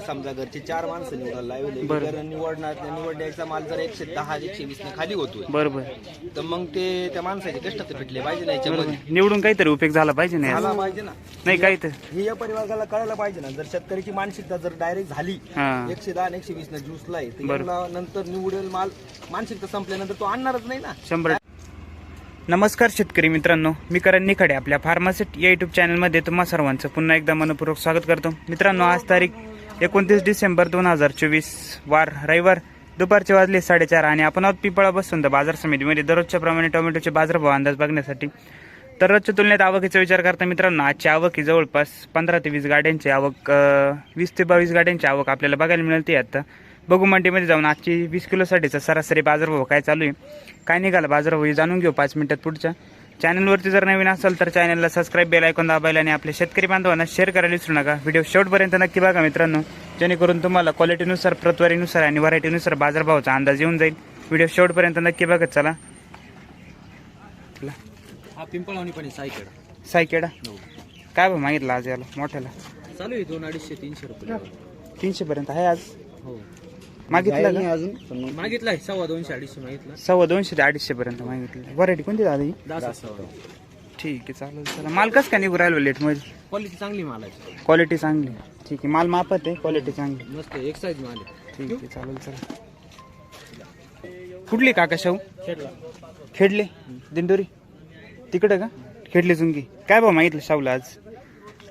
समजा घरचे चार माणसं निवडायला लावले. तर निवडणार निवड द्यायचा माल जर एकशे दहा एकशे वीस खाली होतोय. बरोबर. तर मग ते त्या माणसाचे कष्ट तर भेटले पाहिजे ना याच्यामध्ये. निवडून काहीतरी उपयोग झाला पाहिजे नाही झाला पाहिजे ना. नाही काही तर हे या परिवाराला कळायला पाहिजे ना. जर शेतकऱ्याची मानसिकता जर डायरेक्ट झाली हा. एकशे दहा आणि एकशे वीस न ज्यूसलाय तर बरं. याला नंतर निवडेल माल मानसिकता संपल्यानंतर तो आणणारच नाही ना. शंभर नमस्कार शेतकरी मित्रांनो. मी करण निखाडे आपल्या फार्मासिट या युट्यूब चॅनलमध्ये तुम्हा सर्वांचं पुन्हा एकदा मनपूर्वक स्वागत करतो. मित्रांनो आज तारीख एकोणतीस डिसेंबर दोन हजार चोवीस वार रविवार दुपारचे वाजले साडेचार आणि आपण आहोत पिपळा बसून तर बाजार समितीमध्ये म्हणजे दररोजच्या प्रमाणे टोमॅटोचे बाजारभाव अंदाज बघण्यासाठी. दररोजच्या तुलनेत आवकीचा विचार करता मित्रांनो आजची आवक ही जवळपास पंधरा ते वीस गाड्यांची आवक वीस ते बावीस गाड्यांची आवक आपल्याला बघायला मिळते आता. बघू मंडीमध्ये जाऊन आजची वीस किलोसाठीचा सरासरी बाजारभाव काय चालू आहे? काय निघाला बाजारभाव हे जाणून घेऊ पाच मिनिटात पुढच्या. चॅनलवरती जर नवीन असेल तर चॅनलला सबस्क्राईब बेल ऐकून दाबायला आणि आपल्या शेतकरी बांधवांना शेअर करायला विसरू नका. व्हिडिओ शेवटपर्यंत नक्की बघा मित्रांनो. जेणेकरून तुम्हाला क्वालिटीनुसार प्रतवारीनुसार आणि व्हरायटीनुसार बाजारभावाचा अंदाज येऊन जाईल. व्हिडिओ शेवटपर्यंत नक्की बघत चला. हा पिंपळावणी पण सायकड सायकेडा काय भाव मागितला आज याला मोठ्याला? चालू आहे दोन अडीचशे तीनशे रुपये. तीनशे पर्यंत आहे आज? हो. मागितलं का अजून मागितलाय सव्वा दोनशे अडीचशे मागितलं. सव्वा दोनशे ते अडीचशे पर्यंत मागितलं. व्हरायटी कोणती दादा ही? दहा सव्वा. ठीक आहे चालेल चला माल कसं काय निघू राहिलो लेटमध्ये? क्वालिटी चांगली मालाची क्वालिटी चांगली. ठीक आहे माल मापत आहे क्वालिटी चांगली. मस्त एक साईज माल आहे. ठीक आहे चालेल चला कुठली काका शाहू? खेडले. दिंडोरी? तिकडं का? खेडले चुंगी काय भाव मागितलं शाहूला आज?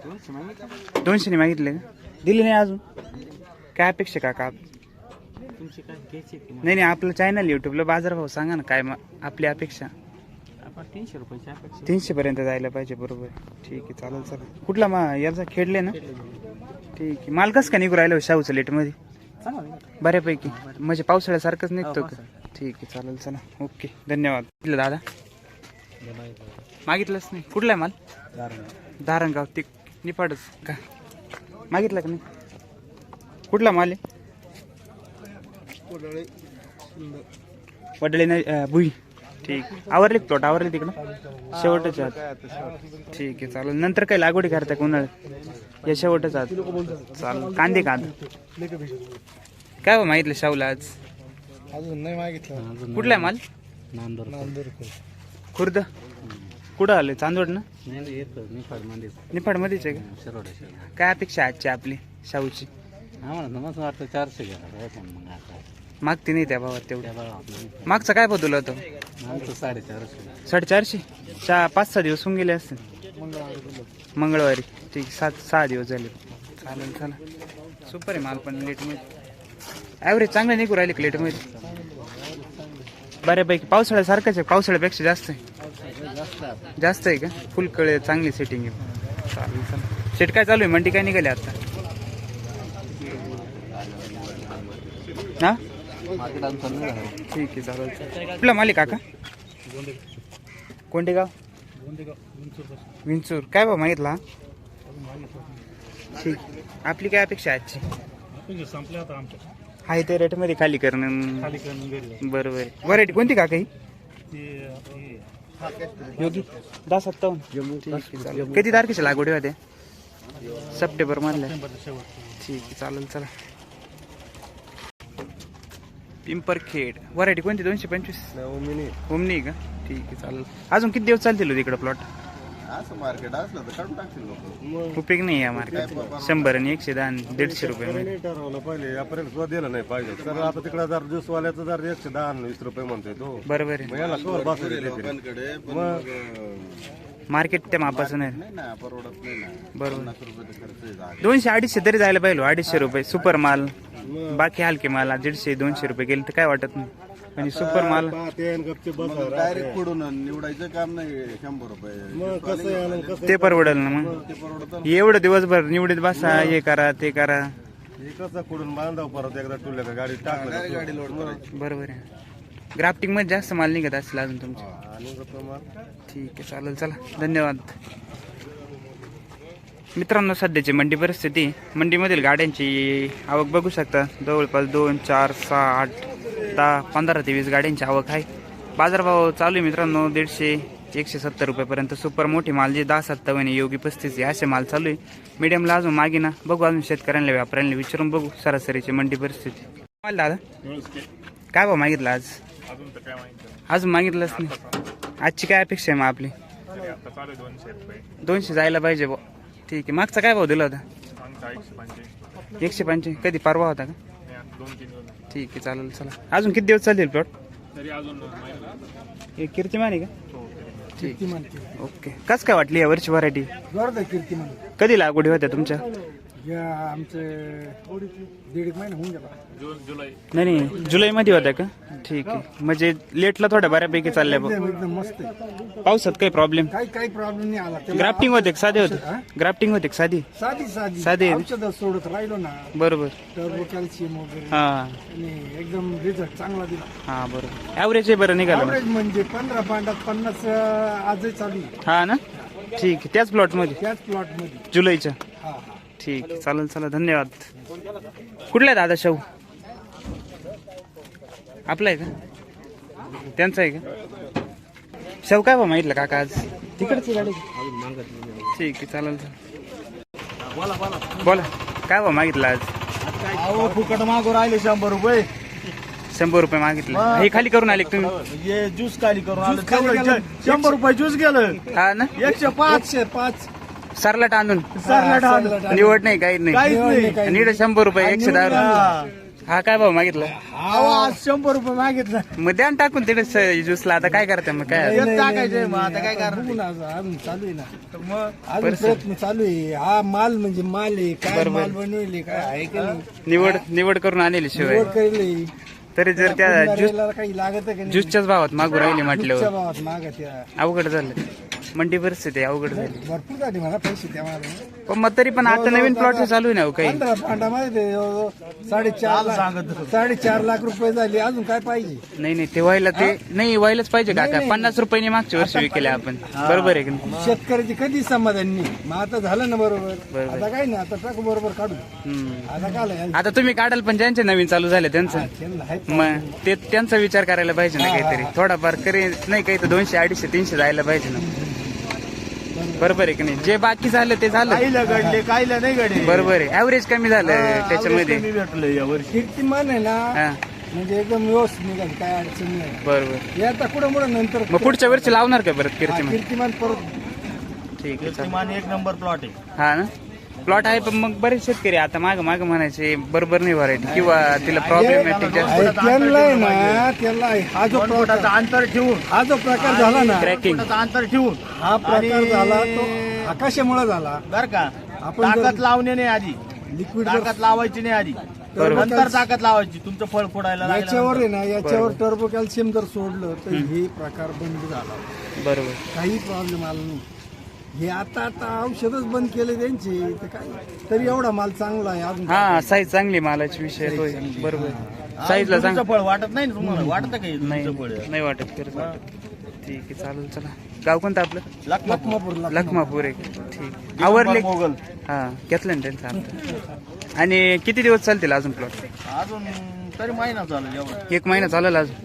दोनशे मागितलं. दोनशेने मागितले का? दिले नाही अजून? काय अपेक्षा काका तुमची काय घ्यायची नाही नाही आपलं चॅनल युट्यूबला बाजारभाव सांगा ना काय मग आपली अपेक्षा. आपण तीनशे रुपयाची अपेक्षा तीनशे पर्यंत जायला पाहिजे बरोबर. ठीक आहे चालेल चालेल. कुठला मा याचा खेडले ना? ठीक आहे. माल कसं का निघू राहिलं शाहूचं लेटमध्ये? बऱ्यापैकी. म्हणजे पावसाळ्यासारखंच निघतो का? ठीक आहे चालेल चला. ओके धन्यवाद. कुठलं दादा? मागितलंच नाही. कुठला आहे माल? धारणगाव ते निफाडच का? मागितलं का नाही? कुठला माल आहे? वडले नाही भुई. ठीक. आवरले प्लॉट आवरले तिकडं? शेवटच आहात ठीक आहे चालेल. नंतर काय लागवडी करता का उन्हाळ्यात? या शेवटच आहात चालेल. कांदे कांदा काय हो मागितलं शाहूला आज? अजून नाही मागितलं. कुठला आहे माल? नांदूर खुर्द? कुठं आले? चांदोड ना? नाही येतो. निफाडमध्ये निफाड मध्येच आहे का काय अपेक्षा आहे आजची आपली शाहूची? आम्हाला वाटतं चारशे घ्या पण मग आता. मागती नाही त्या भावात तेवढ्या भाव मागचा काय बदल होतं? आमचं साडेचारशे. साडेचारशे? सहा पाच सहा दिवस होऊन गेले असतील. मंगळवारी ठीक सात सहा दिवस झाले. चालेल चला. सुपर आहे माल पण लेटमध्ये ॲव्हरेज चांगले निघू राहिले का लेटमध्ये बऱ्यापैकी पावसाळ्यासारखंच आहे. पावसाळ्यापेक्षा जास्त आहे. जास्त आहे. का? फुल कळे चांगली सेटिंग आहे. चालेल चालेल शेट काय चालू आहे? मंडी काय निघाली आता? मार्केट नाही झालं ठीक आहे चालेल चालेल कुठला मालिक काका कोणते गाव? विंचूर. काय भाव मागितला? ठीक. आपली काय अपेक्षा आहे आजची? संपल्या आता आमच्या आहे ते रेटमध्ये खाली करणं. खाली करून गेले बरोबर व्हरायटी कोणती काका ही? योगी. दहा सत्तावन्न. ठीक आहे चालेल किती तारखेच्या लागवड होत्या सप्टेंबर मधल्या. ठीक आहे चालेल चला. पिंपरखेड व्हरायटी कोणती? दोनशे पंचवीस? ओमनी का? ठीक आहे चालेल. अजून किती दिवस चालतील हो तिकडं प्लॉट असं मार्केट असलं तर काढून टाकतील लोक. उपयोग नाही या मार्केट शंभर आणि एकशे दहा आणि दीडशे रुपये ठरवलं पहिले यापर्यंत सुद्धा दिलं नाही पाहिजे. तर आता तिकडे जर ज्यूसवाल्याचं जर एकशे दहा वीस रुपये म्हणतोय तो. बरोबर आहे. मग याला कवर बसू मार्केट त्या मापाचं नाही नाही ना परवडत नाही ना. बरोबर. पन्नास रुपये खर्च आहे जागा. दोनशे अडीचशे तरी जायला पाहिजे हो, अडीचशे रुपये. सुपर माल बाकी हलके माल दीडशे दोनशे रुपये गेले तर काय वाटत नाही. आणि सुपर माल गपचे बस डायरेक्ट पुढून निवडायचं काम नाही शंभर रुपये. कसं आहे आणि कसं ते परवडेल ना मग. ते परवडत एवढं दिवसभर निवडीत बसा हे करा ते करा. हे कसं कुठून बांधाव परत एकदा टुल्या का गाडी टाकलं का गाडी लोड करायची. बरोबर आहे. ग्राफ्टिंगमध्ये जास्त माल निघत असेल अजून तुमचं ठीक आहे चालेल चला. धन्यवाद. मित्रांनो सध्याची मंडी परिस्थिती. मंडीमधील गाड्यांची आवक बघू शकता. जवळपास दोन चार सहा आठ दहा पंधरा ते वीस गाड्यांची आवक आहे. बाजारभाव चालू आहे मित्रांनो दीडशे एकशे सत्तर रुपयापर्यंत सुपर मोठी माल जे दहा सत्तावन्न योगी पस्तीस आहे असे माल चालू आहे. मीडियमला अजून मागे ना. बघू अजून शेतकऱ्यांना व्यापाऱ्यांना विचारून बघू सरासरीची मंडी परिस्थिती. माल दादा काय भाव मागितला आज? अजून मागितलंच नाही. आजची काय अपेक्षा आहे मग आपली? दोनशे जायला पाहिजे भाऊ ठीक आहे. मागचा काय भाव दिला होता? एकशे पंचे कधी परवा होता का? ठीक आहे चालेल चला. अजून किती दिवस चालेल प्लॉट हे कीर्तिमान आहे का? ठीक ओके. कस काय वाटली या वर्षी व्हरायटी जोरदार कीर्तिमान. कधी लागवडी होत्या तुमच्या? या आमचे दीड एक महिना होऊन गेला. नाही नाही जुलैमध्ये होत्या का? ठीक आहे. म्हणजे लेटला थोड्या बऱ्यापैकी चालल्या बघ. एकदम एकदम मस्त आहे. पावसात काही प्रॉब्लेम काही काही प्रॉब्लेम नाही आला. त्याला ग्राफ्टिंग होते का? साधे हा? होते ग्राफ्टिंग होते का साधी? साधी साधी. साधी. औषध सोडत राहिलो ना. बरोबर. टर्बो कॅल्शियम वगैरे. हा. आणि एकदम रिझल्ट चांगला दिला. हा बरोबर. ॲव्हरेज आहे बरं निघालं मग. ऍव्हरेज म्हणजे पंधरा पांडात पन्नास अं, आजही चालू आहे. हा ना? ठीक आहे. त्याच प्लॉटमध्ये त्याच प्लॉटमध्ये. जुलैच्या? हा हा. ठीक चालेल चला धन्यवाद. कुठला आहे दादा शाहू? आपला आहे का? त्यांचा आहे का? शाहू काय बा माहितलं काका आज? तिकडची गाडी. ठीक आहे चालेल चालेल. बोला काय बा मागितलं आज? अहो फुकट मागू राहिले शंभर रुपये. शंभर रुपये मागितलं. हे खाली करून आले का तुम्ही? हे ज्यूस खाली करून आलं. शंभर रुपये ज्यूस गेलं. हा ना? एकशे पाच एकशे पाच. सरला टाकलं. निवड नाही काही नाही. काहीच नाही इकडे शंभर रुपये एकशे दहा रुपये. हा. काय भाव मागितलं? अहो आज शंभर रुपये मागितलं. मग द्या ना टाकून तिकडे ज्यूसला. आता काय करते मग? काय? येत टाकायचंय मग आता काय करणार? अजून चालू आहे ना. मग? अजून प्रयत्न चालू आहे. हा माल म्हणजे माल आहे. काय माल बनवले काय आहे का नाही? निवड निवड करून आणली शिवाय. निवड करेल. तरी जर त्या ज्यूस पुण्याला काही लागत का नाही? ज्यूसच्याच भावात मागू राहिली म्हटल्यावर. भावात मागत या अवघड झालं. मंडी परिस्थिती अवघड झाली. भरपूर झाली मला पैसे पण मग तरी पण आता नवीन प्लॉट चालू आहे ना हो काही? पंधरा पांडा माहिती साडेचार लाख साडेचार लाख रुपये झाले अजून काय पाहिजे? नाही नाही ते व्हायला ते नाही व्हायलाच पाहिजे काका पन्नास रुपयाने मागच्या वर्षी विकले आपण. बरोबर आहे की नाही? शेतकऱ्याची कधी समाधान नाही. मग आता झालं ना बरोबर. बरोबर. आता काय नाही आता टाकू बरोबर काढू. हम्म. आता काय आलं? आता तुम्ही काढाल पण ज्यांचे नवीन चालू झाले त्यांचं. त्यांना. मग ते त्यांचा विचार करायला पाहिजे ना काहीतरी. थोडाफार करी नाही काही तर दोनशे अडीचशे तीनशे जायला पाहिजे ना. बरोबर आहे की नाही? जे बाकी झालं ते झालं. काहीला घडले काहीला नाही घडले. बरोबर आहे. ऍव्हरेज कमी झालं त्याच्यामध्ये. भेटलं यावर्षी कीर्तिमान आहे ना हा. म्हणजे एकदम व्यवस्थित निघाल काय अडचण नाही. बरोबर. हे आता कुठं कुठं नंतर मग पुढच्या वर्षी लावणार का परत हा, कीर्तिमान? कीर्तिमान परत ठीक आहे चालेल. कीर्तिमान एक नंबर प्लॉट आहे. हा ना? प्लॉट आहे पण मग बरेच शेतकरी आता माग माग म्हणायचे बरोबर नाही व्हरायटी किंवा तिला प्रॉब्लेमॅटिक जास्त आहे, त्यांना आहे ना त्याला हा जो प्रकार अंतर ठेवून. हा जो प्रकार झाला ना क्रॅकिंग अंतर ठेवून. हा प्रकार झाला तो आकाशामुळे झाला. बर का? आपण ताकद लावणे नाही आधी. लिक्विड ताकद लावायची नाही आधी. नंतर ताकद लावायची. तुमचं फळ फोडायला याच्यावर आहे ना याच्यावर टर्बो कॅल्शियम जर सोडलं तर हे प्रकार बंद झाला. बरोबर. काही प्रॉब्लेम आला नाही. हे आता आता औषधच बंद केले त्यांचे. तर काय तरी एवढा माल चांगला आहे अजून. हा साईज चांगली मालाची विषय होय बरोबर. साईजला चांग फळ वाटत नाही तुम्हाला? वाटत का नाही नाही वाटत खरंच वाटत. ठीक आहे चालेल चला. गाव कोणतं आपलं? लखमापूरला लखमापूर. एक. ठीक. आवरले हा घेतलं ना त्यांचं आमचं आणि किती दिवस चालतील अजून प्लॉट अजून तरी महिना चालू जेवण एक महिना चालेल अजून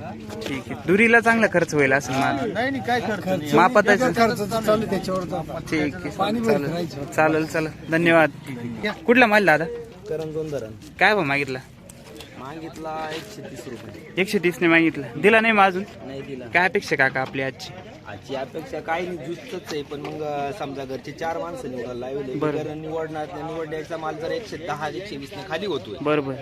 ठीक आहे. दुरीला चांगला खर्च होईल असेल माल नाही नाही काय खर्च मापात खर्च चालू त्याच्यावर ठीक आहे. चालेल. चालेल चला धन्यवाद. कुठला माल दादा? काय भाव मागितला? मागितला एकशे तीस रुपये. एकशे तीसने मागितला. दिला नाही मग अजून? नाही दिला. काय अपेक्षा काका आपली आजची? आजची अपेक्षा काही नाही जुस्तच आहे. पण मग समजा घरचे चार माणसं निवडायला लावले बरं. कारण निवडणार निवडण्याचा माल जर एकशे दहा एकशे वीस खाली होतोय बरोबर.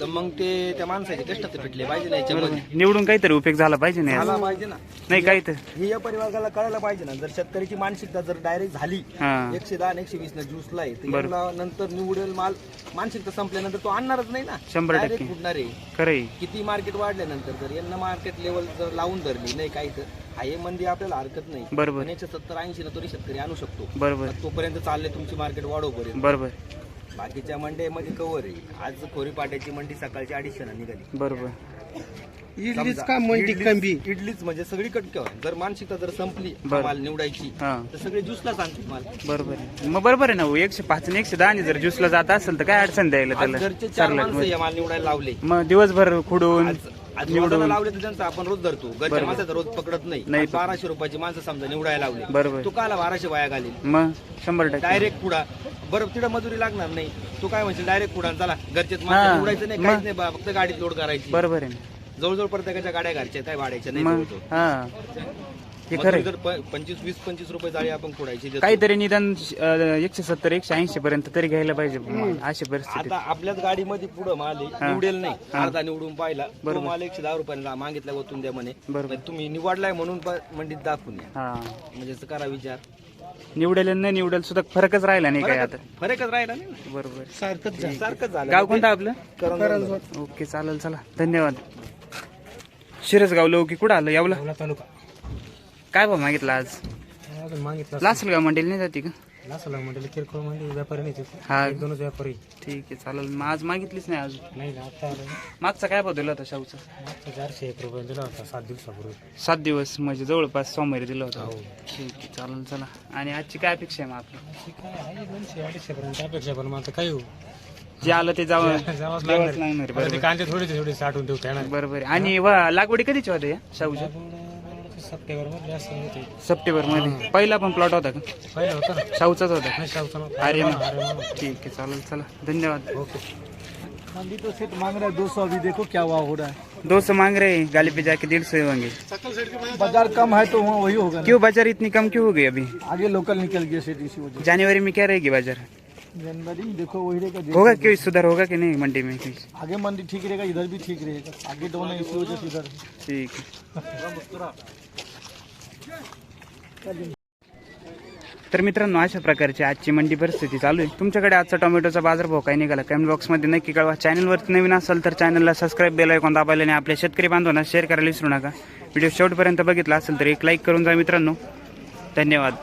तर मग ते त्या माणसाचे कष्ट तर फिटले पाहिजे ना याच्यामध्ये. निवडून काहीतरी उपयोग झाला पाहिजे नाही झाला. पाहिजे ना. नाही काही तर हे या परिवाराला कळायला पाहिजे ना. जर शेतकऱ्याची मानसिकता जर डायरेक्ट झाली हा. एकशे दहा आणि एकशे वीस न ज्यूसला आहे तर बरं. याला नंतर निवडेल माल मानसिकता संपल्यानंतर तो आणणारच नाही ना. शंभर टक्के. फुटणार आहे. किती मार्केट वाढल्यानंतर जर यांना मार्केट लेवल जर लावून धरली नाही काही तर. हाय मंदी आपल्याला हरकत नाही. बरोबर. पण याच्या सत्तर ऐंशी न तरी शेतकरी आणू शकतो. बरोबर. तोपर्यंत चालले तुमची मार्केट वाढवपर्यंत. बरोबर. बाकीच्या मंडईमध्ये कव्हर आहे. आज खोरी पाट्याची मंडी सकाळची अडीचशे निघाली. बरोबर. इडलीच का मंडी कमी? इडलीच म्हणजे सगळी कटक्यावर. जर मानसिकता जर संपली बरं. माल निवडायची हा. तर सगळे ज्यूसला सांगतील माल. बरोबर आहे. मग बरोबर आहे ना हो, एकशे पाच आणि एकशे दहा आणि जर ज्यूसला जात असेल तर काय अडचण द्यायला आज त्याला घरचे चार सरलाट माणसं मध्ये. या माल निवडायला लावले. मग दिवसभर खुडून आज आज लावले तर त्यांचं आपण रोज धरतो. घरच्या माणसाचा रोज पकडत नाही. बाराशे रुपयाची माणसं समजा निवडायला लावले. बरोबर. तू काला बाराशे वाया घालील. मग? शंभर टक्के. डायरेक्ट पुढा. बरं तिथं मजुरी लागणार नाही. तू काय म्हणशील? डायरेक्ट पुढा चला. घरचेच हा, माणसं निवडायचं नाही. काहीच नाही फक्त गाडीत लोड करायची. बरोबर आहे. जवळजवळ प्रत्येकाच्या गाड्या घरच्या काय भाड्याच्या. नाही. हा खरं आहे. पंचवीस वीस पंचवीस रुपये जाळी आपण फोडायची. काहीतरी निदान अं, एकशे सत्तर एकशे ऐंशी पर्यंत तरी घ्यायला पाहिजे अशी परिस्थिती. आता आपल्याच गाडीमध्ये पुढं माल आहे, निवडेल नाही. अर्धा निवडून पाहिला तो माल एकशे दहा रुपयाला मागितला ओतून द्या म्हणे. बरोबर. तुम्ही निवडलाय म्हणून प- मंडीत दाखवून द्या. हा. म्हणजे असं करा विचार. निवडेल आणि न निवडेल सुद्धा फरकच राहिला नाही काय आता. फरकच राहिला नाही ना. बरोबर. सारखंच झालं. सारखंच झालं. गाव कोणतं आपलं. ओके चालेल चला. धन्यवाद. शिरसगाव लौकी कुठं आलं? यावला. तालुका. काय भाव मागितला आज? अजून मागितलं लासलगाव मंडळी नाही जाते का? लासला म्हणजे किरकोळ म्हणजे व्यापारी नाही तिथे. हा. दोनच व्यापारी. ठीक आहे चालेल. मग आज मागितलीच नाही अजून? नाही ना आता आलं मागचा काय भाव दिला होता शाहूचा? मागचा चारशे एक रुपये दिला होता सात दिवसापूर्वी. सात दिवस म्हणजे जवळपास सोमवारी दिला होता. हो. ठीक आहे चालेल चला. आणि आजची काय अपेक्षा आहे मग आपली? अशी काय आहे दोनशे अडीचशे पर्यंत अपेक्षा पण मग आता काय हो. जे आलं ते जावं जावंच लागणार. लागणार आता ते बरोबर. कांदे थोडे थोडे साठवून ठेवता येणार बरोबर. आहे. आणि वा- लागवडी कधीची होत्या या शाहूच्या? मध्ये जास्त होते. सप्टेंबर मध्ये पहिला पण प्लॉट होता का? पहिलं होतं ना. शाहूचाच होता? नाही शावचं नव्हतं. अरे अरे वा. वा, अरे वा. ठीक आहे चालेल चला. धन्यवाद. मंडी तो सेट मांग रहा है दो सौ अभी देखो क्या भाव हो रहा है. दो सौ मांग रहे हैं गाली पे जाके डेढ़ सौ होंगे बाज़ार कम है तो वहाँ वही होगा ना। क्यों बाज़ार इतनी कम क्यों हो गई अभी? आगे लोकल निकल गया सेट इसी वजह जनवरी में क्या रहेगी बाज़ार? से। जनवरी देखो वही रहेगा। होगा क्यों सुधार होगा कि नहीं मंडी में? कुछ आगे मंडी ठीक रहेगा इधर भी ठीक रहेगा। आगे डाउन है इसी वजह से इधर। ठीक आहे तर मित्रांनो अशा प्रकारची आजची मंडी परिस्थिती चालू आहे. तुमच्याकडे आजचा टोमॅटोचा बाजारभाव काय निघाला कमेंट बॉक्समध्ये नक्की कळवा. चॅनलवरती नवीन असाल तर चॅनलला सबस्क्राईब बेल ऐकून दाबायला आणि आपल्या शेतकरी बांधवांना शेअर करायला विसरू नका. व्हिडिओ शेवटपर्यंत बघितला असेल तर एक लाईक करून जा मित्रांनो. धन्यवाद.